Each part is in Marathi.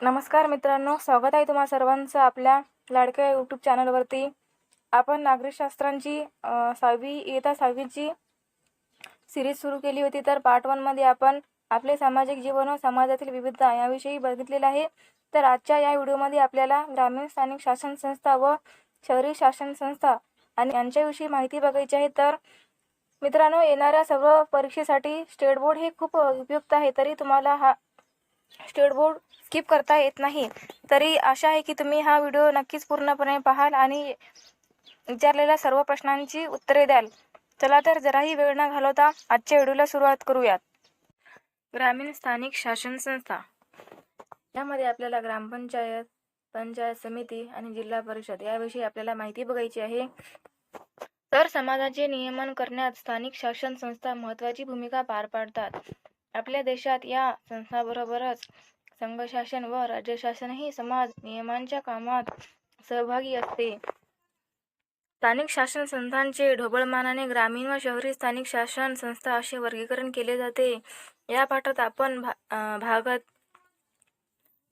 नमस्कार मित्रांनो स्वागत आहे तुम्हा सर्वांचं आपल्या लाडक्या यूट्यूब चॅनलवरती आपण नागरिकशास्त्रांची सहावी इयत्ता सहावीची सिरीज सुरू केली होती तर पार्ट वनमध्ये आपण आपले सामाजिक जीवन व समाजातील विविधता याविषयी बघितलेलं आहे. तर आजच्या या व्हिडिओमध्ये आपल्याला ग्रामीण स्थानिक शासन संस्था व शहरी शासन संस्था आणि यांच्याविषयी माहिती बघायची आहे. तर मित्रांनो येणाऱ्या सर्व परीक्षेसाठी स्टेट बोर्ड हे खूप उपयुक्त आहे तरी तुम्हाला हा स्टेट बोर्ड स्किप करता येत नाही. तरी आशा आहे की तुम्ही हा व्हिडिओ नक्कीच पूर्णपणे पाहाल आणि विचारलेल्या सर्व प्रश्नांची उत्तरे द्याल. चला तर जराही वेळ न घालवता आजच्या व्हिडिओला सुरुवात करूयात. ग्रामीण स्थानिक शासन संस्था. यामध्ये आपल्याला ग्रामपंचायत पंचायत समिती आणि जिल्हा परिषद याविषयी आपल्याला माहिती बघायची आहे. तर समाजाचे नियमन करण्यात स्थानिक शासन संस्था महत्त्वाची भूमिका पार पाडतात. आपल्या देशात या संस्थाबरोबरच संघशासन व राज्यशासनही समाज नियमांच्या कामात सहभागी असते. स्थानिक शासन संस्थांचे ढोबळमानाने ग्रामीण व शहरी स्थानिक शासन संस्था असे वर्गीकरण केले जाते. या पाठात आपण भा भागात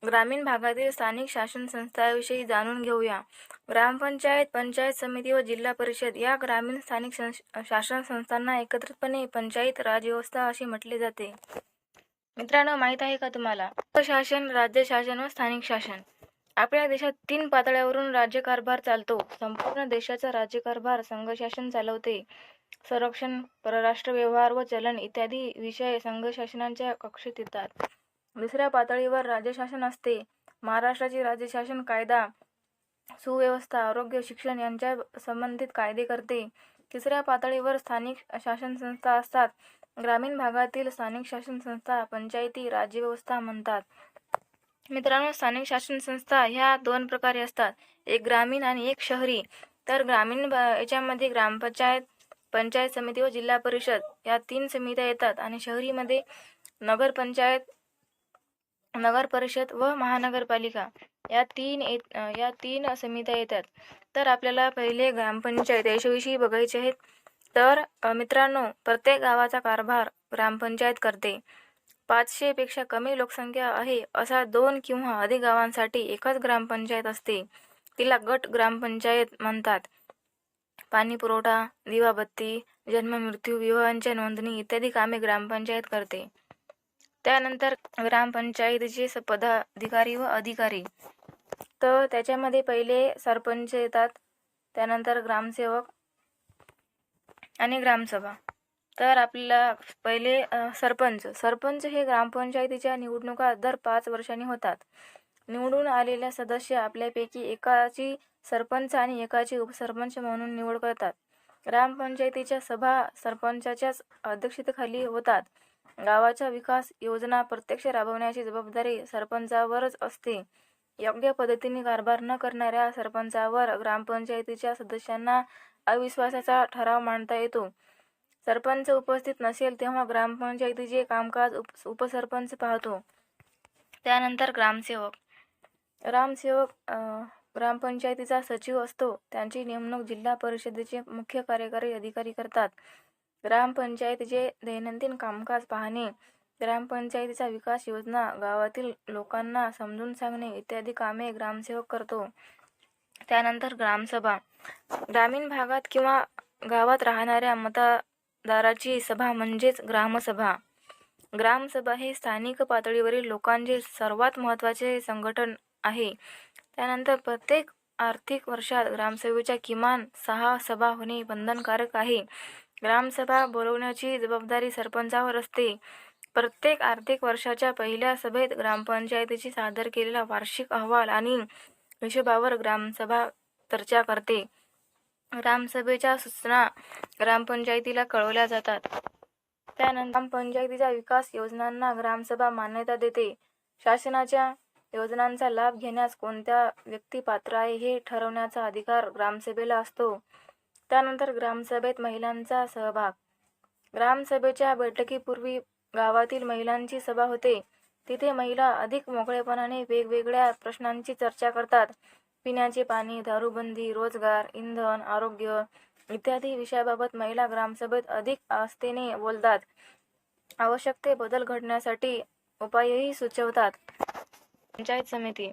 ग्रामीण भागातील स्थानिक शासन संस्थाविषयी जाणून घेऊया. ग्रामपंचायत पंचायत समिती व जिल्हा परिषद या ग्रामीण स्थानिक शासन संस्थांना एकत्रितपणे पंचायत राजव्यवस्था असे म्हटले जाते. मित्रांनो माहीत आहे का तुम्हाला? शासन राज्य शासन व स्थानिक शासन. आपल्या देशात तीन पातळ्यावरून राज्यकारभार चालतो. संपूर्ण देशाचा राज्यकारभार संघशासन चालवते. संरक्षण परराष्ट्र व्यवहार व चलन इत्यादी विषय संघशासनांच्या कक्षेत येतात. दुसऱ्या पातळीवर राज्यशासन असते. महाराष्ट्राचे राज्यशासन कायदा सुव्यवस्था आरोग्य शिक्षण यांच्या संबंधित कायदे करते. तिसऱ्या पातळीवर स्थानिक शासन संस्था असतात. ग्रामीण भागातील स्थानिक शासन संस्था पंचायती राज्यव्यवस्था म्हणतात. मित्रांनो स्थानिक शासन संस्था ह्या दोन प्रकारे असतात. एक ग्रामीण आणि एक शहरी. तर ग्रामीण याच्यामध्ये ग्रामपंचायत पंचायत समिती व जिल्हा परिषद या तीन समित्या येतात आणि शहरीमध्ये नगरपंचायत नगर परिषद व महानगरपालिका या तीन येत या तीन समित्या येतात. तर आपल्याला पहिले ग्रामपंचायत याच्याविषयी बघायचे आहेत. तर मित्रांनो प्रत्येक गावाचा कारभार ग्रामपंचायत करते. पाचशेपेक्षा कमी लोकसंख्या आहे अशा दोन किंवा अधिक गावांसाठी एकच ग्रामपंचायत असते. तिला गट ग्रामपंचायत म्हणतात. पाणी पुरवठा दिवाबत्ती जन्म मृत्यू विवाहांच्या नोंदणी इत्यादी कामे ग्रामपंचायत करते. त्यानंतर ग्रामपंचायतीचे पदाधिकारी व अधिकारी. तर त्याच्यामध्ये पहिले सरपंच येतात. त्यानंतर ग्रामसेवक आणि ग्रामसभा. तर आपल्याला पहिले सरपंच. सरपंच हे ग्रामपंचायतीच्या निवडणुका दर पाच वर्षांनी होतात. निवडून आलेल्या सदस्य आपल्यापैकी एकाची सरपंच आणि एकाची उपसरपंच म्हणून निवड करतात. ग्रामपंचायतीच्या सभा सरपंचाच्याच अध्यक्षतेखाली होतात. गावाच्या विकास योजना प्रत्यक्ष राबवण्याची जबाबदारी सरपंचावरच असते. योग्य पद्धतीने कारभार न करणाऱ्या सरपंचावर ग्रामपंचायतीच्या सदस्यांना अविश्वासाचा ठराव मांडता येतो. सरपंच उपस्थित नसेल तेव्हा ग्रामपंचायतीचे कामकाज उप उपसरपंच पाहतो. त्यानंतर ग्रामसेवक. ग्रामसेवक ग्रामपंचायतीचा सचिव असतो. त्यांची नेमणूक जिल्हा परिषदेचे मुख्य कार्यकारी अधिकारी करतात. ग्रामपंचायतीचे दैनंदिन कामकाज पाहणे ग्रामपंचायतीचा विकास योजना गावातील लोकांना समजून सांगणे इत्यादी कामे ग्रामसेवक करतो. त्यानंतर ग्रामसभा. ग्रामीण भागात किंवा गावात राहणाऱ्या मतदाराची सभा म्हणजेच ग्रामसभा. ग्रामसभा हे स्थानिक पातळीवरील लोकांचे सर्वात महत्त्वाचे संघटन आहे. त्यानंतर प्रत्येक आर्थिक वर्षात ग्रामसभेच्या किमान सहा सभा होणे बंधनकारक आहे. ग्रामसभा बोलवण्याची जबाबदारी सरपंचावर असते. प्रत्येक आर्थिक वर्षाच्या पहिल्या सभेत ग्रामपंचायतीची सादर केलेला वार्षिक अहवाल आणि हिशोबावर ग्रामसभा चर्चा करते. ग्रामसभेच्या सूचना ग्रामपंचायतीला कळवल्या जातात. त्यानंतर ग्रामपंचायतीच्या विकास योजनांना ग्रामसभा मान्यता देते. शासनाच्या योजनांचा लाभ घेण्यास कोणत्या व्यक्ती पात्र आहे हे ठरवण्याचा अधिकार ग्रामसभेला असतो. त्यानंतर ग्रामसभेत महिलांचा सहभाग. ग्रामसभेच्या बैठकीपूर्वी गावातील महिलांची सभा होते. तिथे महिला अधिक मोकळेपणाने वेगवेगळ्या प्रश्नांची चर्चा करतात. पिण्याचे पाणी दारूबंदी रोजगार इंधन आरोग्य इत्यादी विषयाबाबत महिला ग्रामसभेत अधिक आस्थेने बोलतात. आवश्यक ते बदल घडण्यासाठी उपायही सुचवतात. पंचायत समिती.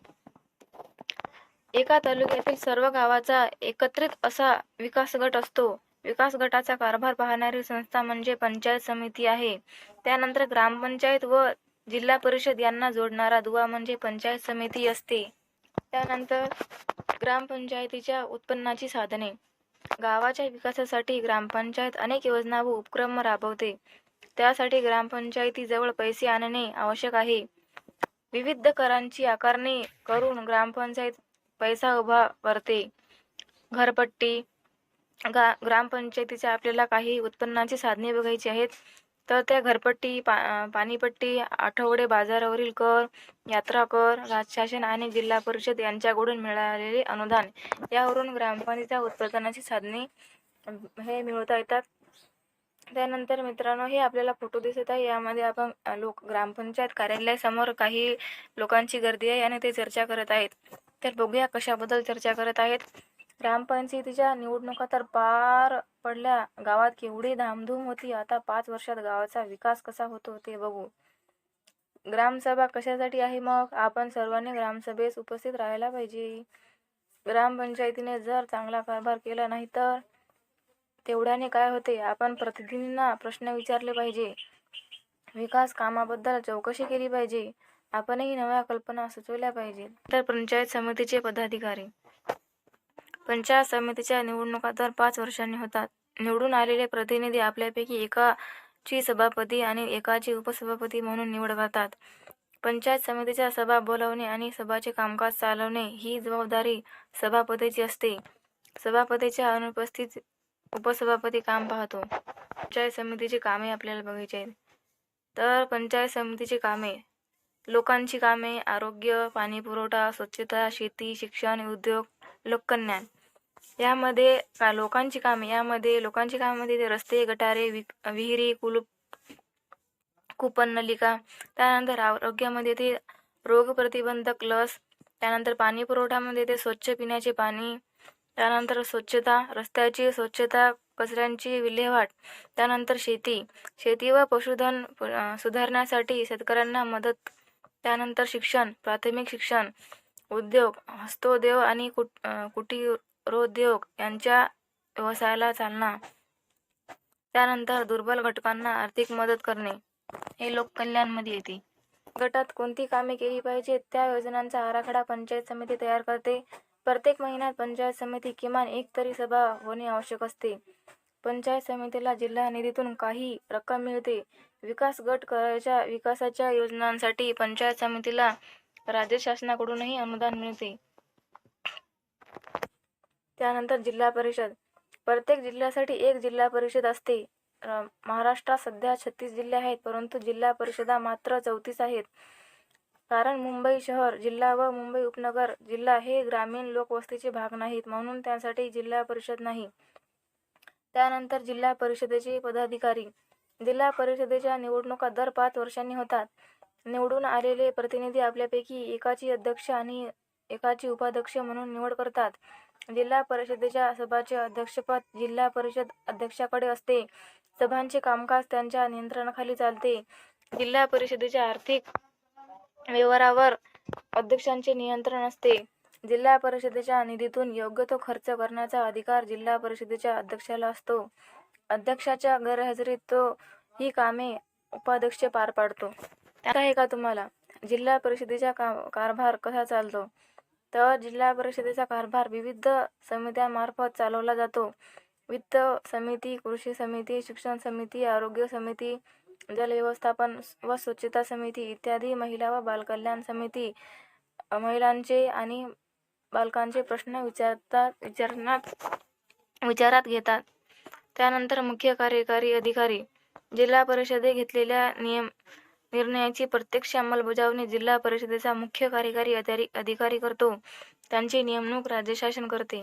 एका तालुक्यातील सर्व गावाचा एकत्रित असा विकास गट असतो. विकास गटाचा कारभार पाहणारी संस्था म्हणजे पंचायत समिती आहे. त्यानंतर ग्रामपंचायत व जिल्हा परिषद यांना जोडणारा दुवा म्हणजे पंचायत समिती असते. त्यानंतर ग्रामपंचायतीच्या उत्पन्नाची साधने. गावाच्या विकासासाठी ग्रामपंचायत अनेक योजना व उपक्रम राबवते. त्यासाठी ग्रामपंचायतीजवळ पैसे आणणे आवश्यक आहे. विविध करांची आकारणी करून ग्रामपंचायत पैसा उभा करते घरपट्टी गा ग्रामपंचायतीच्या आपल्याला काही उत्पन्नाची साधने बघायची आहेत. तर त्या घरपट्टी पा पाणीपट्टी आठवडे बाजारावरील कर यात्रा कर राजशासन आणि जिल्हा परिषद यांच्याकडून मिळालेले अनुदान यावरून ग्रामपंचायतीच्या उत्पादनाची साधने हे मिळवता येतात. त्यानंतर मित्रांनो हे आपल्याला फोटो दिसत आहे. यामध्ये आपण लोक ग्रामपंचायत कार्यालयासमोर काही लोकांची गर्दी आहे आणि ते चर्चा करत आहेत. तर बघूया कशाबद्दल चर्चा करत आहेत. ग्रामपंचायतीच्या निवडणुका तर पार पडल्या. गावात केवढी धामधूम होती. आता पाच वर्षात गावाचा विकास कसा होतो ते बघू. ग्रामसभा कशासाठी आहे मग? आपण सर्वांनी ग्रामसभेस उपस्थित राहायला पाहिजे. ग्रामपंचायतीने जर चांगला कारभार केला नाही तर? तेवढ्याने काय होते? आपण प्रतिनिधींना प्रश्न विचारले पाहिजे. विकास कामाबद्दल चौकशी केली पाहिजे. आपणही नव्या कल्पना सुचवल्या पाहिजे तर पंचायत समितीचे पदाधिकारी पंचायत समितीच्या निवडणुका दर पाच वर्षांनी होतात. निवडून आलेले प्रतिनिधी आपल्यापैकी एकाची सभापती आणि एकाची उपसभापती म्हणून निवड करतात. पंचायत समितीच्या सभा बोलावणे आणि सभाचे कामकाज चालवणे ही जबाबदारी सभापतीची असते. सभापतीच्या अनुपस्थित उपसभापती काम पाहतो. पंचायत समितीची कामे आपल्याला बघायची आहेत. तर पंचायत समितीची कामे. लोकांची कामे आरोग्य पाणीपुरवठा स्वच्छता शेती शिक्षण उद्योग लोककल्याण. यामध्ये का लोकांची कामे यामध्ये लोकांची कामामध्ये ते रस्ते गटारे वि विहिरी कुलूप कुपन नलिका त्यानंतर आरोग्यामध्ये ते रोगप्रतिबंधक लस त्यानंतर पाणी पुरवठ्यामध्ये ते स्वच्छ पिण्याचे पाणी त्यानंतर स्वच्छता रस्त्याची स्वच्छता कचऱ्यांची विल्हेवाट त्यानंतर शेती शेती व पशुधन सुधारण्यासाठी शेतकऱ्यांना मदत त्यानंतर शिक्षण प्राथमिक शिक्षण उद्योग हस्तोद्योग आणि कुट कुटीर रोद्योग यांच्या व्यवसायाला चालना. त्यानंतर दुर्बल घटकांना आर्थिक मदत करणे. हे लोककल्याणमध्ये येते. गटात कोणती कामे केली पाहिजेत? त्या योजनांचा आराखडा पंचायत समिती तयार करते. प्रत्येक महिन्यात पंचायत समिती किमान एक तरी सभा होणे आवश्यक असते. पंचायत समितीला जिल्हा निधीतून काही रक्कम मिळते. विकास गट करायच्या विकासाच्या योजनांसाठी पंचायत समितीला राज्य शासनाकडूनही अनुदान मिळते. त्यानंतर जिल्हा परिषद. प्रत्येक जिल्ह्यासाठी एक जिल्हा परिषद असते. महाराष्ट्रात सध्या छत्तीस जिल्हे आहेत परंतु जिल्हा परिषदा मात्र चौतीस आहेत. कारण मुंबई शहर जिल्हा व मुंबई उपनगर जिल्हा हे ग्रामीण लोकवस्तीचे भाग नाहीत म्हणून त्यासाठी जिल्हा परिषद नाही. त्यानंतर जिल्हा परिषदेचे पदाधिकारी. जिल्हा परिषदेच्या निवडणुका दर पाच वर्षांनी होतात. निवडून आलेले प्रतिनिधी आपल्यापैकी एकाची अध्यक्ष आणि एकाची उपाध्यक्ष म्हणून निवड करतात. जिल्हा परिषदेच्या सभाचे अध्यक्षपद जिल्हा परिषद अध्यक्षाकडे असते. सभांचे कामकाज त्यांच्या नियंत्रणाखाली चालते. जिल्हा परिषदेच्या आर्थिक व्यवहारावर अध्यक्षांचे नियंत्रण असते. जिल्हा परिषदेच्या निधीतून योग्य तो खर्च करण्याचा अधिकार जिल्हा परिषदेच्या अध्यक्षाला असतो. अध्यक्षाच्या गैरहजेरीत तो ही कामे उपाध्यक्ष पार पाडतो. आहे का तुम्हाला? जिल्हा परिषदेचा का कारभार कसा चालतो? तर जिल्हा परिषदेचा कारभार विविध समित्यांमार्फत चालवला जातो. वित्त समिती कृषी समिती शिक्षण समिती आरोग्य समिती जलव्यवस्थापन व स्वच्छता समिती इत्यादी महिला व बालकल्याण समिती महिलांचे आणि बालकांचे प्रश्न विचारतात विचारण्यात विचारात घेतात. त्यानंतर मुख्य कार्यकारी अधिकारी जिल्हा परिषदे घेतलेल्या नियम निर्णयाची प्रत्यक्ष अंमलबजावणी जिल्हा परिषदेचा मुख्य कार्यकारी अधिकारी अधिकारी करतो. त्यांची नेमणूक राज्य शासन करते.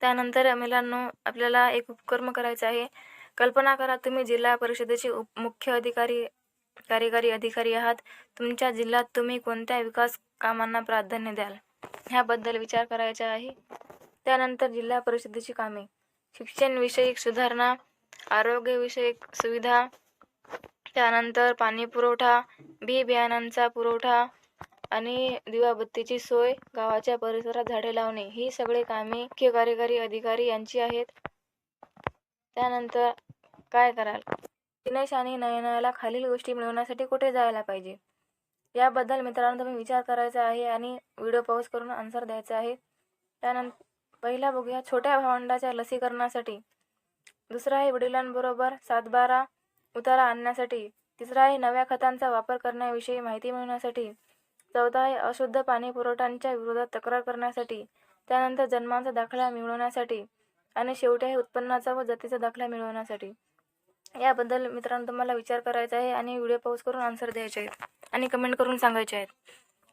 त्यानंतर मिलांनो आपल्याला एक उपक्रम करायचा आहे. कल्पना करा तुम्ही जिल्हा परिषदेचे उप मुख्य अधिकारी कार्यकारी अधिकारी आहात. तुमच्या जिल्ह्यात तुम्ही कोणत्या विकास कामांना प्राधान्य द्याल? ह्याबद्दल विचार करायचा आहे. त्यानंतर जिल्हा परिषदेची कामे. शिक्षणविषयक सुधारणा आरोग्यविषयक सुविधा त्यानंतर पाणी पुरवठा बी बियाणांचा पुरवठा आणि दिवाबत्तीची सोय गावाच्या परिसरात झाडे लावणे ही सगळे कामे मुख्य कार्यकारी अधिकारी यांची आहेत. त्यानंतर काय कराल? दिनेश आणि नयनाला खालील गोष्टी मिळवण्यासाठी कुठे जायला पाहिजे? याबद्दल मित्रांनो तुम्ही विचार करायचा आहे आणि व्हिडिओ पॉज करून आन्सर द्यायचा आहे. त्यानंतर पहिला बघूया छोट्या भावंडाच्या लसीकरणासाठी. दुसरा आहे वडिलांबरोबर सातबारा उतारा आणण्यासाठी तिसरा आहे नव्या खतांचा वापर करण्याविषयी माहिती मिळवण्यासाठी चौथा आहे अशुद्ध पाणी पुरवठ्यांच्या विरोधात तक्रार करण्यासाठी त्यानंतर जन्माचा दाखला मिळवण्यासाठी आणि शेवटी आहे उत्पन्नाचा व जातीचा दाखला मिळवण्यासाठी. याबद्दल मित्रांनो तुम्हाला विचार करायचा आहे आणि व्हिडिओ पॉज करून आन्सर द्यायचे आहेत आणि कमेंट करून सांगायचे आहेत.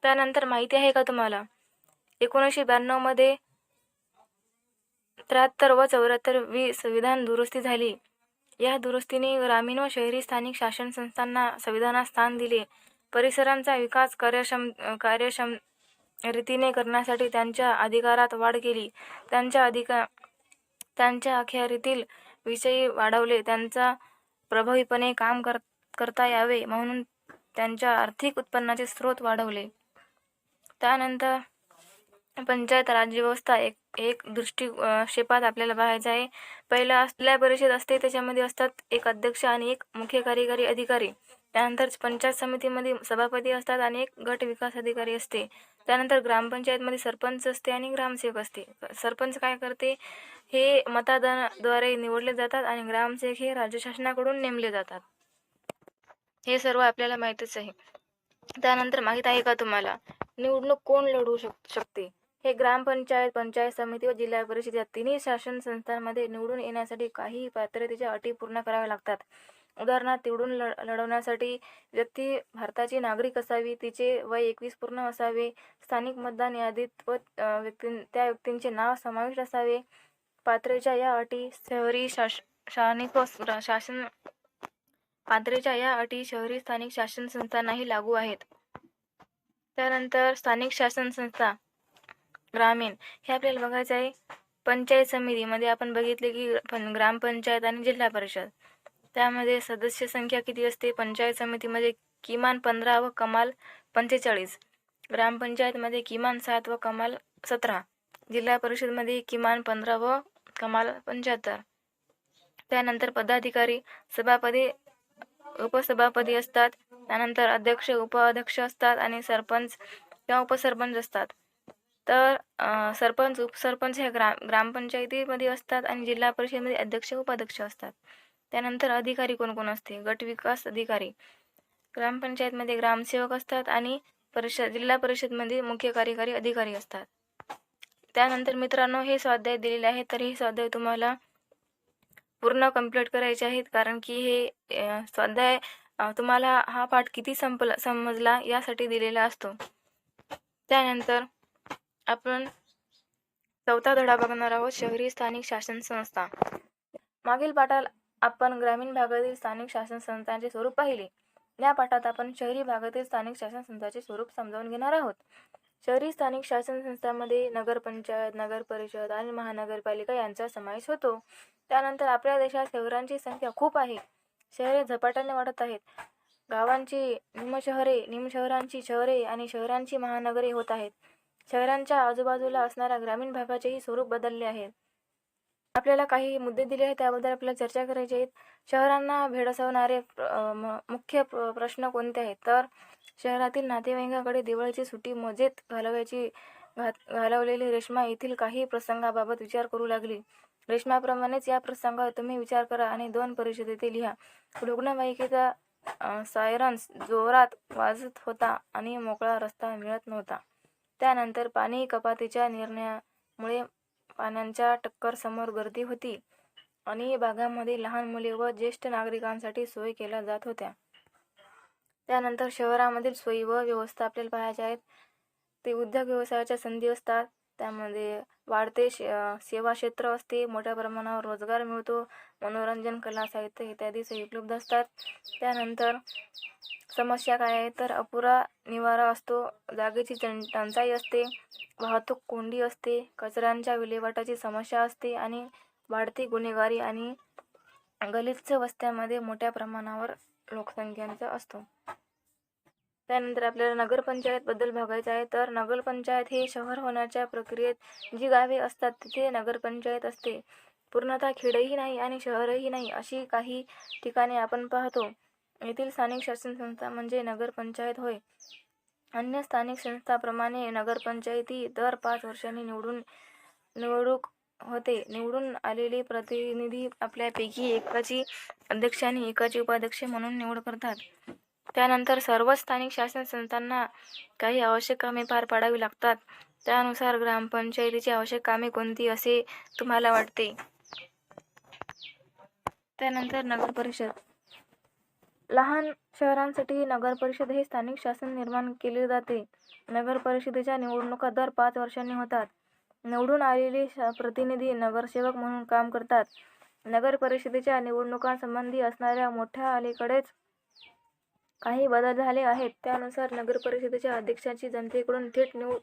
त्यानंतर माहिती आहे का तुम्हाला? एकोणीसशे ब्याण्णवमध्ये त्र्याहत्तर व चौऱ्याहत्तर वी संविधान दुरुस्ती झाली. या दुरुस्तीने ग्रामीण व शहरी स्थानिक शासन संस्थांना संविधानात स्थान दिले. परिसरांचा विकास कार्यक्षम कार्यक्षम रीतीने करण्यासाठी त्यांच्या अधिकारात वाढ केली. त्यांच्या अधिकार त्यांच्या अखेरीतील विषयी वाढवले. त्यांचा प्रभावीपणे काम कर करता यावे म्हणून त्यांच्या आर्थिक उत्पन्नाचे स्रोत वाढवले. त्यानंतर पंचायत राज्यव्यवस्था एक एक दृष्टी क्षेपात आपल्याला पाहायचं आहे. पहिलं असल्या परिषद असते त्याच्यामध्ये असतात एक अध्यक्ष आणि एक मुख्य कार्यकारी अधिकारी. त्यानंतर पंचायत समितीमध्ये सभापती असतात आणि एक गट विकास अधिकारी असते. त्यानंतर ग्रामपंचायतमध्ये सरपंच असते आणि ग्रामसेवक असते. सरपंच काय करते? हे मतदानाद्वारे निवडले जातात आणि ग्रामसेवक हे राज्य शासनाकडून नेमले जातात. हे सर्व आपल्याला माहीतच आहे. त्यानंतर माहीत आहे का तुम्हाला? निवडणूक कोण लढवू शक शकते? हे ग्रामपंचायत पंचायत समिती व जिल्हा परिषद या तिन्ही शासन संस्थांमध्ये निवडून येण्यासाठी काही पात्रतेच्या अटी पूर्ण कराव्या लागतात. उदाहरणार्थ निवडून लढ लढवण्यासाठी व्यक्ती भारताची नागरिक असावी तिचे वय एकवीस पूर्ण असावे स्थानिक मतदान यादीत व व्यक्ती त्या व्यक्तींचे नाव समाविष्ट असावे. पात्रेच्या या अटी शहरी शास स्थानिक व शासन पात्रेच्या या अटी शहरी स्थानिक शासन संस्थांनाही लागू आहेत. त्यानंतर स्थानिक शासन संस्था ग्रामीण हे आपल्याला बघायचं आहे. पंचायत समितीमध्ये आपण बघितले की पण ग्रामपंचायत आणि जिल्हा परिषद. त्यामध्ये सदस्य संख्या किती असते? पंचायत समितीमध्ये किमान पंधरा व कमाल पंचेचाळीस. ग्रामपंचायतमध्ये किमान सात व कमाल सतरा. जिल्हा परिषदमध्ये किमान पंधरा व कमाल पंच्याहत्तर. त्यानंतर पदाधिकारी सभापती उपसभापती असतात. त्यानंतर अध्यक्ष उपाध्यक्ष असतात आणि सरपंच किंवा उपसरपंच असतात. तर सरपंच उपसरपंच हे ग्राम ग्रामपंचायतीमध्ये असतात आणि जिल्हा परिषदेमध्ये अध्यक्ष उपाध्यक्ष असतात. त्यानंतर अधिकारी कोण कोण असते? गट विकास अधिकारी. ग्रामपंचायतमध्ये ग्रामसेवक असतात आणि परिषद जिल्हा परिषदमध्ये मुख्य कार्यकारी अधिकारी असतात. त्यानंतर मित्रांनो हे स्वाध्याय दिलेले आहे तर हे स्वाध्याय तुम्हाला पूर्ण कंप्लीट करायचे आहेत. कारण की हे स्वाध्याय तुम्हाला हा पाठ किती संपला समजला यासाठी दिलेला असतो. त्यानंतर आपण चौथा धडा बघणार आहोत शहरी स्थानिक शासन संस्था. मागील पाठात आपण ग्रामीण भागातील स्थानिक शासन संस्थांचे स्वरूप पाहिले. या पाठात आपण शहरी भागातील स्थानिक शासन संस्थांचे स्वरूप समजावून घेणार आहोत. शहरी स्थानिक शासन संस्थांमध्ये नगरपंचायत नगर परिषद आणि महानगरपालिका यांचा समावेश होतो. त्यानंतर आपल्या देशात शहरांची संख्या खूप आहे. शहरे झपाट्याने वाढत आहेत. गावांची निमशहरे निमशहरांची शहरे आणि शहरांची महानगरे होत आहेत. शहरांच्या आजूबाजूला असणाऱ्या ग्रामीण भागाचेही स्वरूप बदलले आहे. आपल्याला काही मुद्दे दिले आहेत त्याबद्दल आपल्याला चर्चा करायची आहेत शहरांना भेडसावणारे प्र- म- मुख्य प्रश्न कोणते आहेत? तर शहरातील नातेवाईकांकडे दिवाळीची सुट्टी मजेत घालवायची घात घालवलेली रेश्मा येथील काही प्रसंगाबाबत विचार करू लागली. रेश्माप्रमाणेच या प्रसंगावर तुम्ही विचार करा आणि दोन परिषदेतील लिहा. रुग्णवाहिकेचा सायरन्स जोरात वाजत होता आणि मोकळा रस्ता मिळत नव्हता. त्यानंतर पाणी कपातीच्या निर्णयामुळे पाण्याच्या टक्कर समोर गर्दी होती आणि भागामध्ये लहान मुले व ज्येष्ठ नागरिकांसाठी सोयी केल्या जात होत्या. त्यानंतर शहरामधील सोयी व व्यवस्था आपल्याला पाहायच्या आहेत. ते उद्योग व्यवसायाच्या संधी असतात. त्यामध्ये वाढते शे सेवा क्षेत्र असते. मोठ्या प्रमाणावर रोजगार मिळतो. मनोरंजन कला साहित्य इत्यादी सोयी उपलब्ध असतात. त्यानंतर समस्या काय आहे तर अपुरा निवारा असतो. जागेची टं टंचाई असते. वाहतूक कोंडी असते. कचऱ्यांच्या विल्हेवाटाची समस्या असते आणि वाढती गुन्हेगारी आणि गलिच्छ वस्त्यामध्ये मोठ्या प्रमाणावर लोकसंख्यांचा असतो. त्यानंतर आपल्याला नगरपंचायतबद्दल बघायचं आहे. तर नगरपंचायत हे शहर होण्याच्या प्रक्रियेत जी गावे असतात तिथे नगरपंचायत असते. पूर्णतः खेडही नाही आणि शहरही नाही अशी काही ठिकाणे आपण पाहतो. येथील स्थानिक शासन संस्था म्हणजे नगरपंचायत होय. अन्य स्थानिक संस्थाप्रमाणे नगरपंचायती दर पाच वर्षांनी निवडून निवडणूक होते. निवडून आलेले प्रतिनिधी आपल्यापैकी एकाची अध्यक्ष आणि एकाची उपाध्यक्ष म्हणून निवड करतात. त्यानंतर सर्व स्थानिक शासन संस्थांना काही आवश्यक कामे पार पाडावी लागतात. त्यानुसार ग्रामपंचायतीची आवश्यक कामे कोणती असे तुम्हाला वाटते? त्यानंतर नगर परिषद. लहान शहरांसाठी नगर परिषद हे स्थानिक शासन निर्माण केले जाते. नगर परिषदेच्या निवडणुका दर पाच वर्षांनी होतात. निवडून आलेले प्रतिनिधी नगरसेवक म्हणून काम करतात. नगर परिषदेच्या निवडणुकांसंबंधी असणाऱ्या मोठ्या अलीकडेच काही बदल झाले आहेत. त्यानुसार नगर परिषदेच्या अध्यक्षाची जनतेकडून थेट निवड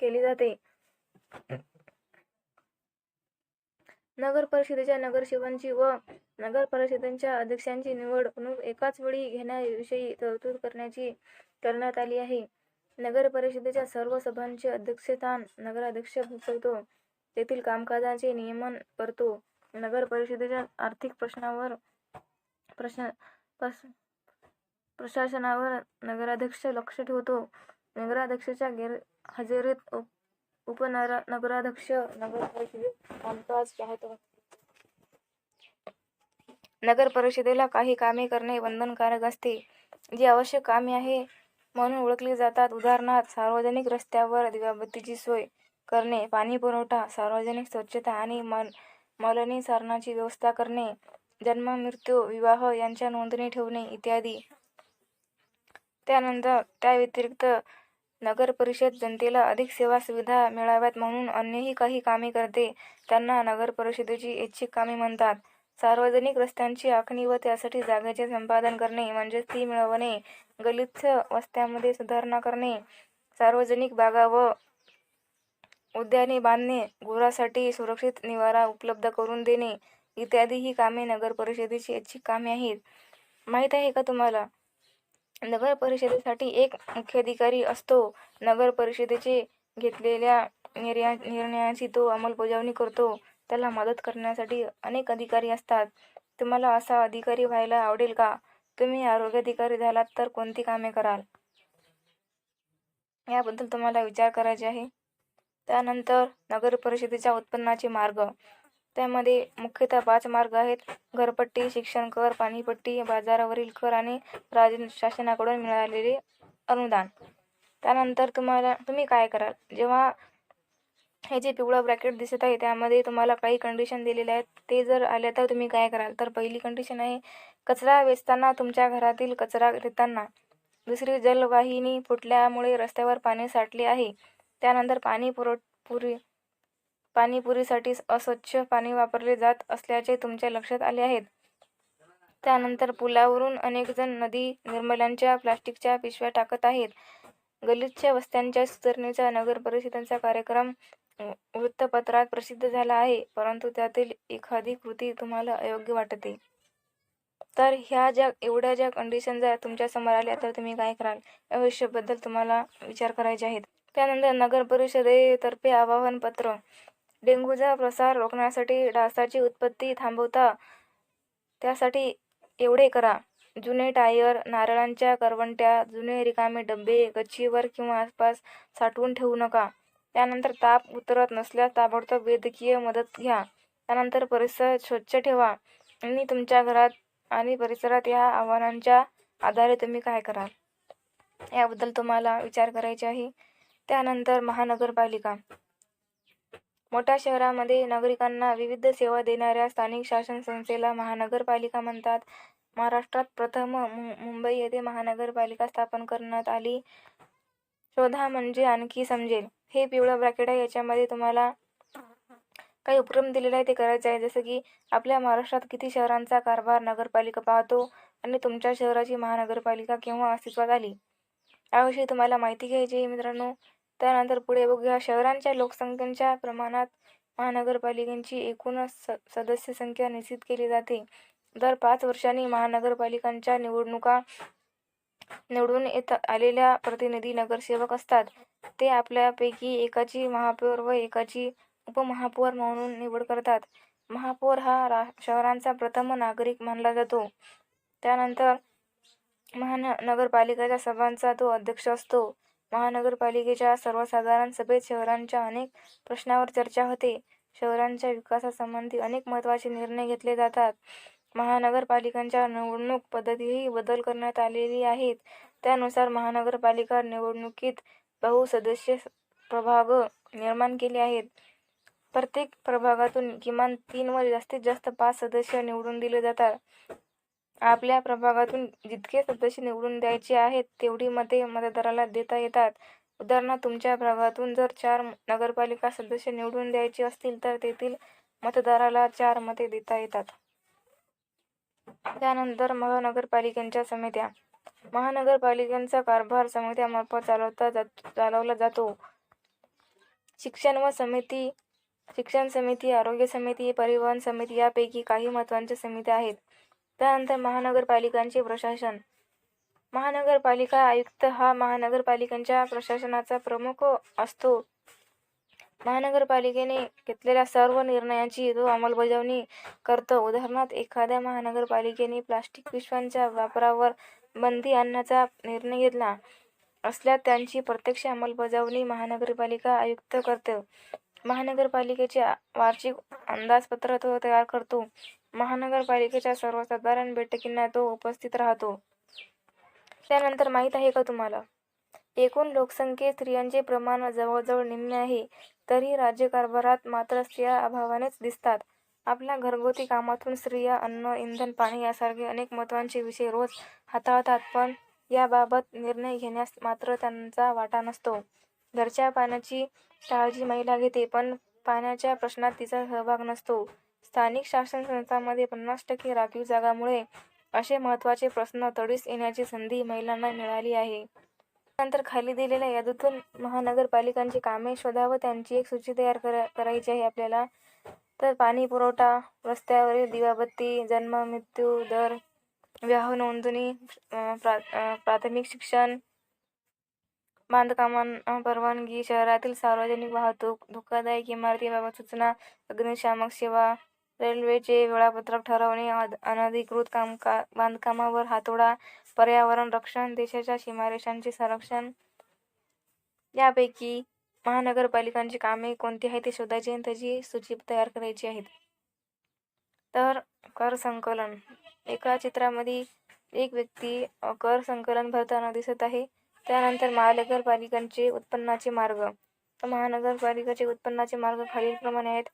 केली जाते. नगर परिषदेच्या नगरसेवकांची व नगर परिषदेच्या अध्यक्षांची निवडणूक एकाच वेळी घेण्याविषयी तरतूद करण्याची करण्यात आली आहे. नगर परिषदेच्या सर्व सभांचे अध्यक्षस्थान नगराध्यक्ष भूषवतो तेथील कामकाजाचे नियमन करतो. नगर परिषदेच्या आर्थिक प्रश्नावर प्रश्न प्रश्न प्रशासनावर नगराध्यक्ष लक्ष ठेवतो. नगराध्यक्षाच्या गैरहजेरीत उप उपनगर नगराध्यक्ष नगर परिषदेत कामकाज पाहतो नगर परिषदेला काही कामे करणे बंधनकारक असते. जी आवश्यक कामे आहे म्हणून ओळखली जातात. उदाहरणार्थ सार्वजनिक रस्त्यावर दिवाबत्तीची सोय करणे पाणी पुरवठा सार्वजनिक स्वच्छता आणि मल मलनिसारणाची व्यवस्था करणे जन्म मृत्यू विवाह यांच्या नोंदणी ठेवणे इत्यादी. त्यानंतर त्या व्यतिरिक्त नगर परिषद जनतेला अधिक सेवा सुविधा मिळाव्यात म्हणून अन्यही काही कामे करते. त्यांना नगर परिषदेची ऐच्छिक कामे म्हणतात. सार्वजनिक रस्त्यांची आखणी व त्यासाठी जागेचे संपादन करणे म्हणजेच ती मिळवणे गलिच्छ वस्त्यांमध्ये सुधारणा करणे सार्वजनिक बागा व उद्याने बांधणे गुरासाठी सुरक्षित निवारा उपलब्ध करून देणे इत्यादी ही कामे नगर परिषदेची ऐच्छिक कामे आहेत. माहीत आहे का तुम्हाला? नगर परिषदेसाठी एक मुख्याधिकारी असतो. नगर परिषदेचे घेतलेल्या निर्या निर्णयाची तो अंमलबजावणी करतो. त्याला मदत करण्यासाठी अनेक अधिकारी असतात. तुम्हाला असा अधिकारी व्हायला आवडेल का? तुम्ही आरोग्य अधिकारी झालात तर कोणती कामे कराल? याबद्दल तुम्हाला विचार करायचे आहे. त्यानंतर नगर परिषदेच्या उत्पन्नाचे मार्ग. त्यामध्ये मुख्यतः पाच मार्ग आहेत. घरपट्टी शिक्षण कर पाणीपट्टी बाजारावरील कर आणि राज शासनाकडून मिळालेले अनुदान. त्यानंतर तुम्हाला तुम्ही काय कराल? जेव्हा हे जे पिवळं ब्रॅकेट दिसत आहे त्यामध्ये तुम्हाला काही कंडिशन दिलेल्या आहेत. ते जर आल्या तर तुम्ही काय कराल? तर पहिली कंडिशन आहे कचरा वेचताना तुमच्या घरातील कचरा देताना दुसरी जलवाहिनी फुटल्यामुळे रस्त्यावर पाणी साठले आहे. त्यानंतर पाणी पुरव पुरी पाणीपुरीसाठी अस्वच्छ पाणी वापरले जात असल्याचे तुमच्या लक्षात आले आहेत? त्यानंतर पुलावरून अनेकजण नदी निर्मल्यांच्या प्लास्टिकच्या पिशव्या टाकत आहेत. गलिच्छ वस्त्यांच्या सुधारणेचा नगर परिषदांचा कार्यक्रम वृत्तपत्रात प्रसिद्ध झाला आहे परंतु त्यातील एखादी कृती तुम्हाला अयोग्य वाटते. तर ह्या ज्या एवढ्या ज्या कंडिशन जर तुमच्यासमोर आल्या तर तुम्ही काय कराल? या विषयाबद्दल तुम्हाला विचार करायचे आहेत. त्यानंतर नगर परिषदेतर्फे आवाहन पत्र. डेंग्यूचा प्रसार रोखण्यासाठी डासाची उत्पत्ती थांबवता त्यासाठी एवढे करा. जुने टायर नारळांच्या करवंट्या जुने रिकामे डबे गच्चीवर किंवा आसपास साठवून ठेवू नका. त्यानंतर ताप उतरत नसल्यास ताबडतोब वैद्यकीय मदत घ्या. त्यानंतर परिसर स्वच्छ ठेवा आणि तुमच्या घरात आणि परिसरात या आव्हानांच्या आधारे तुम्ही काय कराल? याबद्दल तुम्हाला विचार करायचे आहे. त्यानंतर महानगरपालिका. मोठ्या शहरामध्ये नागरिकांना विविध सेवा देणाऱ्या स्थानिक शासन संस्थेला महानगरपालिका म्हणतात. महाराष्ट्रात प्रथम मुंबई येथे महानगरपालिका स्थापन करण्यात आली. शोधा म्हणजे आणखी समजेल. हे पिवळं ब्रॅकेट आहे याच्यामध्ये तुम्हाला काही उपक्रम दिलेला आहे ते करायचे आहे. जसं की आपल्या महाराष्ट्रात किती शहरांचा कारभार नगरपालिका पाहतो आणि तुमच्या शहराची महानगरपालिका केव्हा अस्तित्वात आली? याविषयी तुम्हाला माहिती घ्यायची आहे मित्रांनो. त्यानंतर पुढे बघूया. शहरांच्या लोकसंख्येच्या प्रमाणात महानगरपालिकांची एकूण स सदस्य संख्या निश्चित केली जाते. दर पाच वर्षांनी महानगरपालिकांच्या निवडणुका निवडून येत आलेल्या प्रतिनिधी नगरसेवक असतात. ते आपल्यापैकी एकाची महापौर व एकाची उपमहापौर म्हणून निवड करतात. महापौर हा रा शहरांचा प्रथम नागरिक मानला जातो. त्यानंतर महान नगरपालिकेच्या सभांचा तो अध्यक्ष असतो. महानगरपालिकेच्या सर्वसाधारण सभेत शहरांच्या अनेक प्रश्नावर चर्चा होते. शहरांच्या विकासासंबंधी अनेक महत्त्वाचे निर्णय घेतले जातात. महानगरपालिकांच्या निवडणूक पद्धतीही बदल करण्यात आलेली आहेत. त्यानुसार महानगरपालिका निवडणुकीत बहुसदस्य प्रभाग निर्माण केले आहेत. प्रत्येक प्रभागातून किमान तीन व जास्तीत जास्त पाच सदस्य निवडून दिले जातात. आपल्या प्रभागातून जितके सदस्य निवडून द्यायचे आहेत तेवढी मते मतदाराला देता येतात. उदाहरणार्थ तुमच्या भागातून जर चार नगरपालिका सदस्य निवडून द्यायचे असतील तर तेथील मतदाराला चार मते देता येतात. त्यानंतर महानगरपालिकांच्या समित्या. महानगरपालिकांचा कारभार समित्यामार्फत चालवता जात चालवला जातो. शिक्षण व समिती शिक्षण समिती आरोग्य समिती परिवहन समिती यापैकी काही महत्त्वाच्या समित्या आहेत. त्यानंतर महानगरपालिकांचे प्रशासन. महानगरपालिका आयुक्त हा महानगरपालिकांच्या प्रशासनाचा प्रमुख असतो. महानगरपालिकेने घेतलेल्या सर्व निर्णयांची तो अंमलबजावणी करतो. उदाहरणार्थ एखाद्या महानगरपालिकेने प्लास्टिक पिशव्यांच्या वापरावर बंदी आणण्याचा निर्णय घेतला असल्यास त्यांची प्रत्यक्ष अंमलबजावणी महानगरपालिका आयुक्त करते. महानगरपालिकेचे वार्षिक अंदाजपत्र तो तयार करतो. महानगरपालिकेच्या सर्वसाधारण बैठकींना तो उपस्थित राहतो. त्यानंतर माहीत आहे का तुम्हाला? एकूण लोकसंख्येत स्त्रियांचे प्रमाण जवळजवळ निम्मे आहे तरी राज्यकारभारात मात्र स्त्रिया अभावानेच दिसतात. आपल्या घरगुती कामातून स्त्रिया अन्न इंधन पाणी यासारखे अनेक महत्त्वांचे विषय रोज हाताळतात पण याबाबत निर्णय घेण्यास मात्र त्यांचा वाटा नसतो. घरच्या पाण्याची काळजी महिला घेते पण पाण्याच्या प्रश्नात तिचा सहभाग नसतो. स्थानिक शासन संस्थांमध्ये पन्नास टक्के राखीव जागामुळे असे महत्त्वाचे प्रश्न तडीस येण्याची संधी महिलांना मिळाली आहे. नंतर खाली दिलेल्या यादीतून महानगरपालिकांची कामे शोधा व त्यांची एक सूची तयार करा करायची आहे आपल्याला. तर पाणी पुरवठा रस्त्यावरील दिवाबत्ती जन्म मृत्यू दर विवाह नोंदणी प्रा प्राथमिक शिक्षण बांधकामां परवानगी शहरातील सार्वजनिक वाहतूक धोकादायक इमारतीबाबत सूचना अग्निशामक सेवा रेल्वेचे वेळापत्रक ठरवणे अनधिकृत कामका बांधकामावर हातोडा पर्यावरण रक्षण देशाच्या सीमारेषांचे संरक्षण. यापैकी महानगरपालिकांची कामे कोणती आहेत ते शोधायची आणि त्याची सूची तयार करायची आहेत. तर कर संकलन. एका चित्रामध्ये एक व्यक्ती कर संकलन भरताना दिसत आहे. त्यानंतर महानगरपालिकांचे उत्पन्नाचे मार्ग. तर महानगरपालिकाचे उत्पन्नाचे मार्ग खालीलप्रमाणे आहेत.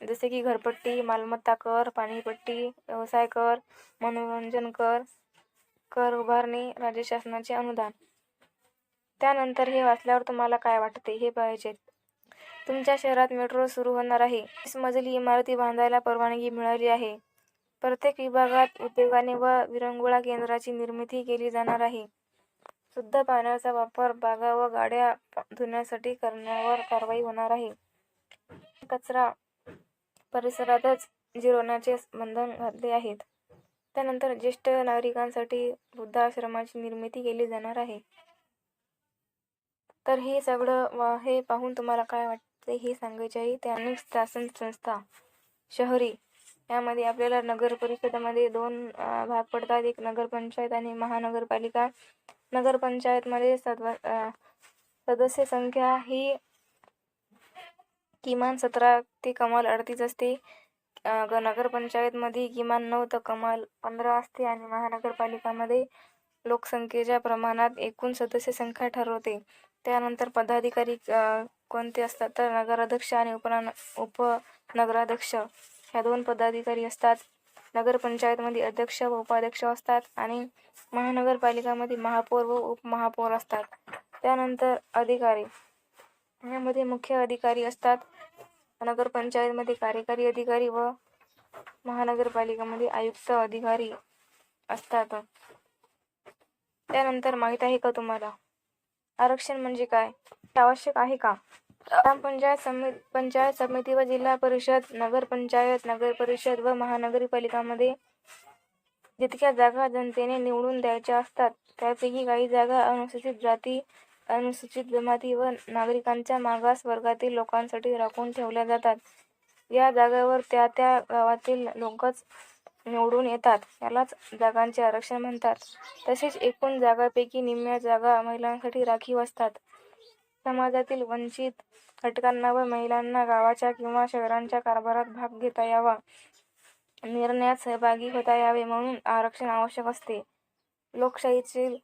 जसे की घरपट्टी मालमत्ता कर पाणीपट्टी व्यवसाय कर मनोरंजन कर कर उभारणी राज्य शासनाचे अनुदान. त्यानंतर हे वाचल्यावर तुम्हाला काय वाटते हे पाहिजे तुमच्या शहरात मेट्रो सुरू होणार आहे. वीस मजली इमारती बांधायला परवानगी मिळाली आहे. प्रत्येक विभागात उद्योगाने व विरंगुळा केंद्राची निर्मिती केली जाणार आहे. शुद्ध पाण्याचा वापर बागा व गाड्या धुण्यासाठी करण्यावर कारवाई होणार आहे. कचरा परिसरातच जिरवण्याचे बंधन घातले आहेत. त्यानंतर ज्येष्ठ नागरिकांसाठी वृद्धाश्रमाची निर्मिती केली जाणार आहे. तर हे सगळं हे पाहून तुम्हाला काय वाटते हे सांगायचे आहे. त्या अनेक शासन संस्था शहरी यामध्ये आपल्याला नगर परिषदेमध्ये दोन भाग पडतात. एक नगरपंचायत आणि महानगरपालिका. नगरपंचायतमध्ये सद्व सदस्य संख्या ही किमान सतरा ते कमाल अडतीस असते. नगरपंचायतमध्ये किमान नऊ तर कमाल पंधरा असते आणि महानगरपालिकामध्ये लोकसंख्येच्या प्रमाणात एकूण सदस्य संख्या ठरवते. त्यानंतर पदाधिकारी कोणते असतात तर नगराध्यक्ष आणि उपना उपनगराध्यक्ष. ह्या दोन पदाधिकारी असतात. नगरपंचायतमध्ये अध्यक्ष व उपाध्यक्ष असतात आणि महानगरपालिकामध्ये महापौर व उपमहापौर असतात. त्यानंतर अधिकारी. यामध्ये मुख्य अधिकारी असतात. नगरपंचायतमध्ये कार्यकारी अधिकारी व महानगरपालिकामध्ये आयुक्त अधिकारी असतात. त्यानंतर माहीत आहे का तुम्हाला? आरक्षण म्हणजे काय? आवश्यक आहे का? ग्रामपंचायत समिती पंचायत समिती व जिल्हा परिषद नगरपंचायत नगर परिषद व महानगरपालिकामध्ये जितक्या जागा जनतेने निवडून द्यायच्या असतात त्यापैकी काही जागा अनुसूचित जाती अनुसूचित जमाती व नागरिकांच्या मागास वर्गातील लोकांसाठी राखून ठेवल्या जातात. या जागेवर त्या त्या गावातील लोकच निवडून येतात. यालाच जागांचे आरक्षण म्हणतात. तसेच एकूण जागापैकी निम्म्या जागा महिलांसाठी राखीव असतात. समाजातील वंचित घटकांना व महिलांना गावाच्या किंवा शहरांच्या कारभारात भाग घेता यावा. निर्णयात सहभागी होता यावे म्हणून आरक्षण आवश्यक असते. लोकशाहीतील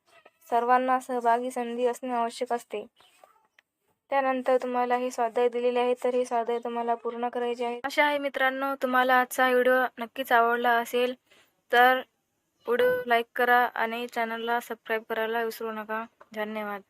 सर्वांना सहभागी संधी असणे आवश्यक असते. त्यानंतर तुम्हाला हे स्वाध्याय दिलेले आहे तर हे स्वाध्याय तुम्हाला पूर्ण करायचे आहे अशा आहे मित्रांनो तुम्हाला आजचा व्हिडिओ नक्कीच आवडला असेल तर व्हिडिओ लाईक करा आणि चॅनलला सबस्क्राईब करायला विसरू नका. धन्यवाद.